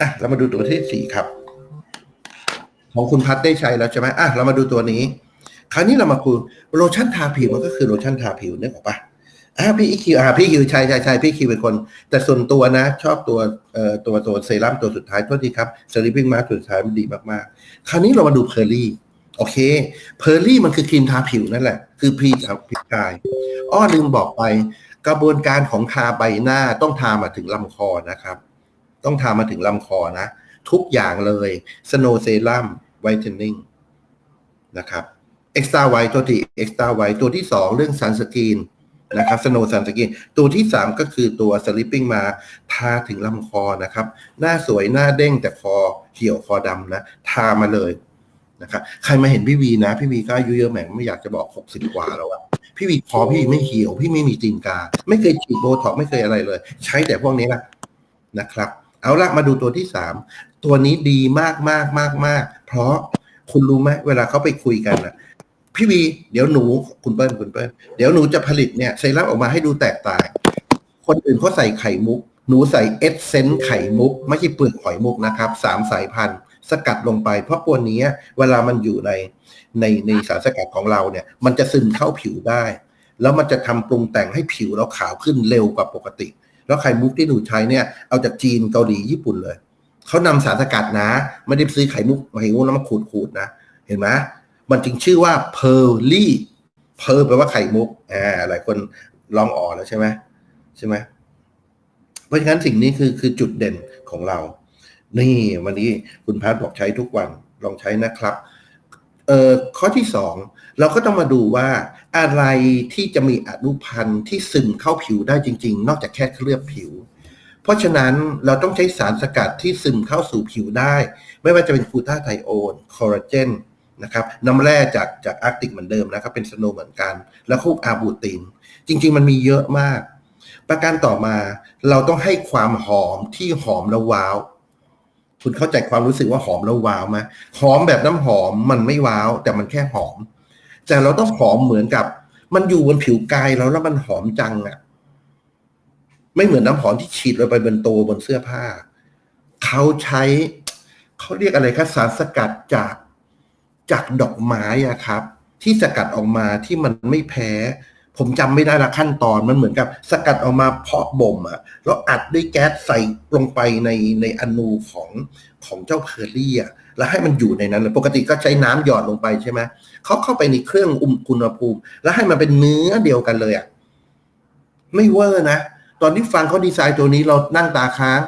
อะเรามาดูตัวที่สี่ครับ ของคุณพัดได้ใช้แล้วใช่ไหมอะเรามาดูตัวนี้ คราวนี้เรามาคุยโลชั่นทาผิวมันก็คือโลชั่นทาผิวนึกออกปะอ่าพี่คิวอ่าพี่คิวใช่ใช่ใช่พี่คิวเป็นคน แต่ส่วนตัวนะ ชอบตัวเอ่อตัวตัวเซรั่มตัวสุดท้ายโทษทีครับสลิปปิ้งมาตัวสุดท้ายมันดีมากๆ คราวนี้เรามาดูเพอร์ลี่โอเค เพอร์ลี่มันคือครีมทาผิวนั่นแหละ คือพรีกับผิวกาย อ้อลืมบอกไป กระบวนการของทาใบหน้าต้องทามาถึงลำคอนะครับ ต้องทามาถึงลำคอนะ ทุกอย่างเลยสโนเซรั่มไวท์เทนนิ่งนะครับเอ็กซ์ต้าไวท์ตัวที่เอ็กซ์ต้าไวท์ตัวที่สองเรื่องซันสกีนนะครับสโนซันสกรีนตัวที่สามก็คือตัวสลิปปิ้งมาทาถึงลำคอนะครับ หน้าสวยหน้าเด้งแต่คอเหี่ยวคอดำนะ ทามาเลยนะครับใครมาเห็นพี่วีนะ พี่วีก็อายุเยอะแหม่ไม่อยากจะบอกหกสิบกว่าแล้วอะพี่วีคอพี่ไม่เหี่ยว พี่ไม่มีตีนกา ไม่เคยฉีดโบท็อกไม่เคยอะไรเลย ใช้แต่พวกนี้นะนะครับ เอาละมาดูตัวที่สามตัวนี้ดีมากมากมากมากเพราะคุณรู้ไหมเวลาเขาไปคุยกันอะพี่วีเดี๋ยวหนูคุณเปิ้ลคุณเปิ้ลเดี๋ยวหนูจะผลิตเนี่ยเซรั่มออกมาให้ดูแตกต่าง คนอื่นเขาใส่ไข่มุก หนูใส่เอสเซนต์ไข่มุก ไม่ใช่เปลือกหอยมุกนะครับสามสายพันธุ์ สกัดลงไป เพราะตัวนี้เวลามันอยู่ในในในสารสกัดของเราเนี่ย มันจะซึมเข้าผิวได้ แล้วมันจะทำปรุงแต่งให้ผิวเราขาวขึ้นเร็วกว่าปกติ แล้วไข่มุกที่หนูใช้เนี่ยเอาจากจีนเกาหลีญี่ปุ่นเลยเขานำสารสกัดนะไม่ได้ซื้อไข่มุกไข่มุกแล้วมาขูดขูดๆนะ เห็นไหมมันจึงชื่อว่าเพอร์ลี่เพอร์แปลว่าไข่มุกอ่าหลายคนลองอ่อนแล้วใช่ไหมใช่ไหมเพราะฉะนั้นสิ่งนี้คือคือจุดเด่นของเรา นี่วันนี้คุณพัทบอกใช้ทุกวันลองใช้นะครับ เอ่อข้อที่สองเราก็ต้องมาดูว่าอะไรที่จะมีอนุพันธ์ที่ซึมเข้าผิวได้จริง ๆ นอกจากแค่เคลือบผิว เพราะฉะนั้นเราต้องใช้สารสกัดที่ซึมเข้าสู่ผิวได้ ไม่ว่าจะเป็นฟูตาไทโอนคอลลาเจนนะครับน้ำแร่จากจากอาร์กติกเหมือนเดิมนะครับเป็นสโนว์เหมือนกัน แล้วคุกอาบูติน จริง ๆ มันมีเยอะมาก ประการต่อมาเราต้องให้ความหอมที่หอมแล้วว้าว คุณเข้าใจความรู้สึกว่าหอมแล้วว้าวไหมหอมแบบน้ำหอมมันไม่ว้าว แต่มันแค่หอม แต่เราต้องหอมเหมือนกับ มันอยู่บนผิวกายเราแล้วมันหอมจังอะไม่เหมือนน้ำหอมที่ฉีดลงไปบนตัวบนเสื้อผ้า เขาใช้เขาเรียกอะไรครับสารสกัดจากจากดอกไม้อะครับ ที่สกัดออกมาที่มันไม่แพ้ ผมจำไม่ได้ละขั้นตอนมันเหมือนกับสกัดออกมาเพาะบ่มอะแล้วอัดด้วยแก๊สใส่ลงไปในในอนูของของเจ้าเพอร์รี่อะแล้วให้มันอยู่ในนั้นเลยปกติก็ใช้น้ำหยอดลงไปใช่ไหมเขาเข้าไปในเครื่องอุณอุณหภูมิ แล้วให้มันเป็นเนื้อเดียวกันเลยอะไม่เวอร์นะตอนที่ฟังเขาดีไซน์ตัวนี้เรานั่งตาค้าง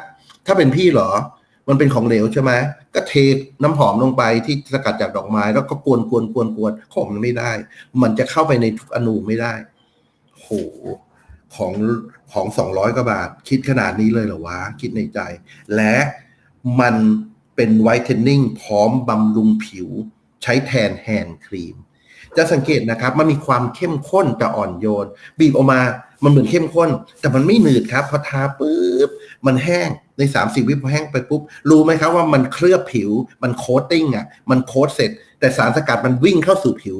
ถ้าเป็นพี่เหรอ มันเป็นของเหลวใช่ไหมก็เทน้ำหอมลงไปที่สกัดจากดอกไม้ แล้วก็กวนกวนกวนกวนของมันไม่ได้ มันจะเข้าไปในทุกอนูไม่ได้ หของของสองร้อยกว่าบาท คิดขนาดนี้เลยเหรอวะ คิดในใจ และมันเป็นไวท์เทนนิ่งพร้อมบำรุงผิว ใช้แทนแฮนด์ครีม จะสังเกตนะครับ มันมีความเข้มข้นแต่อ่อนโยน บีบออกมามันเหมือนเข้มข้น แต่มันไม่หนืดครับพอทาปุ๊บมันแห้งใน3ามสี่วิพอแห้งไปปุ๊บ รู้ไหมครับว่ามันเคลือบผิวมันโคตติ้งอะ มันโคตเสร็จ แต่สารสกัดมันวิ่งเข้าสู่ผิว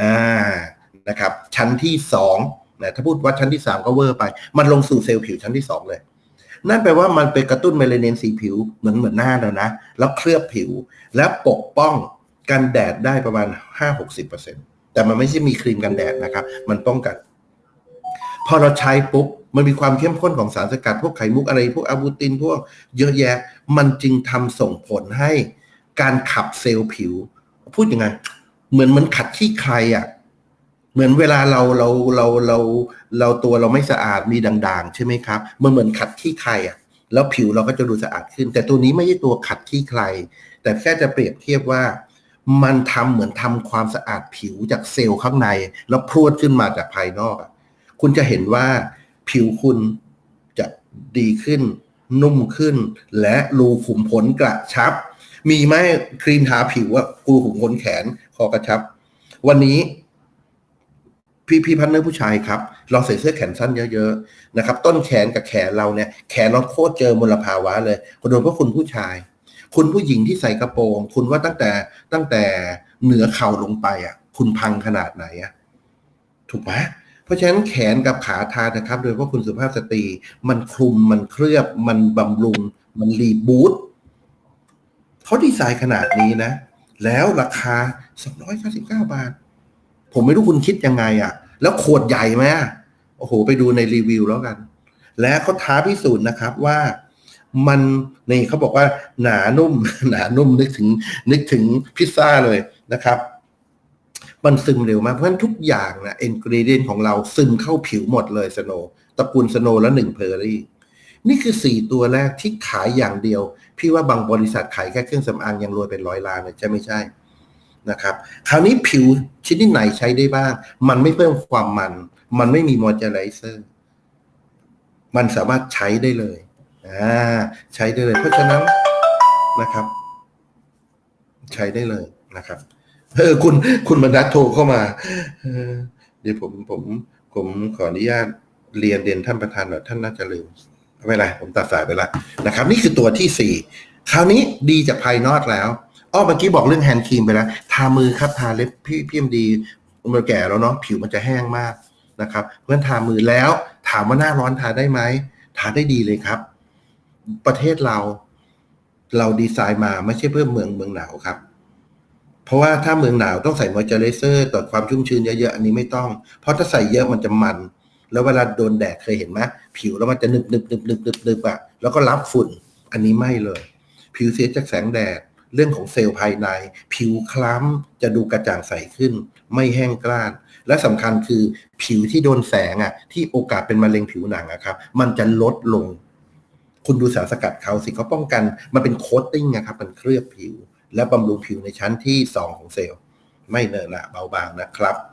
อ่า นะครับ ชั้นที่สองนะถ้าพูดว่าชั้นที่สามก็เวอร์ไป มันลงสู่เซลล์ผิวชั้นที่สองเลย นั่นแปลว่ามันไปกระตุ้นเมลานินสีผิวเหมือนเหมือนหน้าเรานะ แล้วเคลือบผิว แล้วปกป้องกันแดดได้ประมาณ 5-60%แต่มันไม่ใช่มีครีมกันแดดนะครับ มันป้องกัน พอเราใช้ปุ๊บมันมีความเข้มข้นของสารสกัดพวกไขมุกอะไร พวกอะบูตินพวกเยอะแยะ มันจึงทำส่งผลให้การขับเซลล์ผิว พูดยังไง เหมือนมือนขัดขี้ใครอะ เหมือนเวลาเราเราเราเราเราตัวเราไม่สะอาดมีด่างๆ ใช่ไหมครับมันเหมือนขัดขี้ใครอะแล้วผิวเราก็จะดูสะอาดขึ้น แต่ตัวนี้ไม่ใช่ตัวขัดขี้ใคร แต่แค่จะเปรียบเทียบว่า มันทำเหมือนทำความสะอาดผิวจากเซลล์ข้างใน แล้วพรวดขึ้นมาจากภายนอกคุณจะเห็นว่าผิวคุณจะดีขึ้น นุ่มขึ้น และรูขุมขนกระชับ มีไหมครีมทาผิวว่ารูขุมขนแขนคอกระชับ วันนี้ พี่พี่พันเนอร์ผู้ชายครับ เราใส่เสื้อแขนสั้นเยอะๆนะครับ ต้นแขนกับแขนเราเนี่ย แขนเราโคตรเจอมลภาวะเลยโดยเฉพาะคุณผู้ชาย คุณผู้หญิงที่ใส่กระโปรง คุณว่าตั้งแต่ตั้งแต่เหนือเข่าลงไปอะ คุณพังขนาดไหนอะ ถูกไหมเพราะฉะนั้นแขนกับขาทานะครับ โดยเฉพาะคุณสุภาพสตรี มันคลุมมันเคลือบ มันบำรุง มันรีบูตเขาดีไซน์ขนาดนี้นะ แล้วราคา 299 บาท ผมไม่รู้คุณคิดยังไงอะ่ะ แล้วขวดใหญ่ไหมโอ้โห ไปดูในรีวิวแล้วกัน และเขาท้าพิสูจน์นะครับว่ามันนี่เขาบอกว่าหนานุ่ม หนานุ่มนึกถึง นึกถึงพิซซ่าเลยนะครับ มันซึมเร็วมากเพราะฉะนั้นทุกอย่างนะเอนกรีเดียนของเราซึมเข้าผิวหมดเลยสโนตระกูลสโนแล้วหนึ่งเพอร์รี่นี่คือสี่ตัวแรกที่ขายอย่างเดียว พี่ว่าบางบริษัทขายแค่เครื่องสำอางยังรวยเป็นร้อยล้านเลยใช่ไม่ใช่ นะครับคราวนี้ผิวชนิดไหนใช้ได้บ้าง มันไม่เพิ่มความมัน มันไม่มีมอยเจอไรเซอร์ มันสามารถใช้ได้เลยอ่าใช้ได้เลย เพราะฉะนั้นนะครับ ใช้ได้เลยนะครับ เออคุณคุณบรรทัดโทรเข้ามาเดี๋ยวผมผมผมขออนุญาตเรียนเรียนท่านประธานหน่อยท่านน่าจะลืมไม่เป็นไรผมตัดสายไปละนะครับ นี่คือตัวที่สี่คราวนี้ดีจากภายนอกแล้ว อ้อเมื่อกี้บอกเรื่องแฮนด์ครีมไปแล้วทามือครับทาเล็บพี่พี่มดีมันแก่แล้วเนาะผิวมันจะแห้งมากนะครับเพราะฉะนั้นทามือแล้วถามว่าหน้าร้อนทาได้ไหมทาได้ดีเลยครับ ประเทศเราเราดีไซน์มาไม่ใช่เพื่อเมืองเมืองหนาวครับ เพราะว่าถ้าเมืองหนาวต้องใส่มอยเจอไรเซอร์ต่อความชุ่มชื้นเยอะๆอันนี้ไม่ต้อง เพราะถ้าใส่เยอะมันจะมัน แล้วเวลาโดนแดดเคยเห็นไหมผิวแล้วมันจะนึบนึบนึบนึบนึบนึบอะแล้วก็รับฝุ่น อันนี้ไม่เลย ผิวเสียจากแสงแดด เรื่องของเซลล์ภายใน ผิวคล้ำจะดูกระจ่างใสขึ้น ไม่แห้งกร้าน และสำคัญคือผิวที่โดนแสงอะที่โอกาสเป็นมะเร็งผิวหนังอะครับ มันจะลดลง คุณดูสารสกัดเขาสิเขาป้องกัน มันเป็นโคตติ้งนะครับ มันเคลือบผิว และบำรุงผิวในชั้นที่ 2 ของเซลล์ ไม่เนอะละเบาบางนะครับ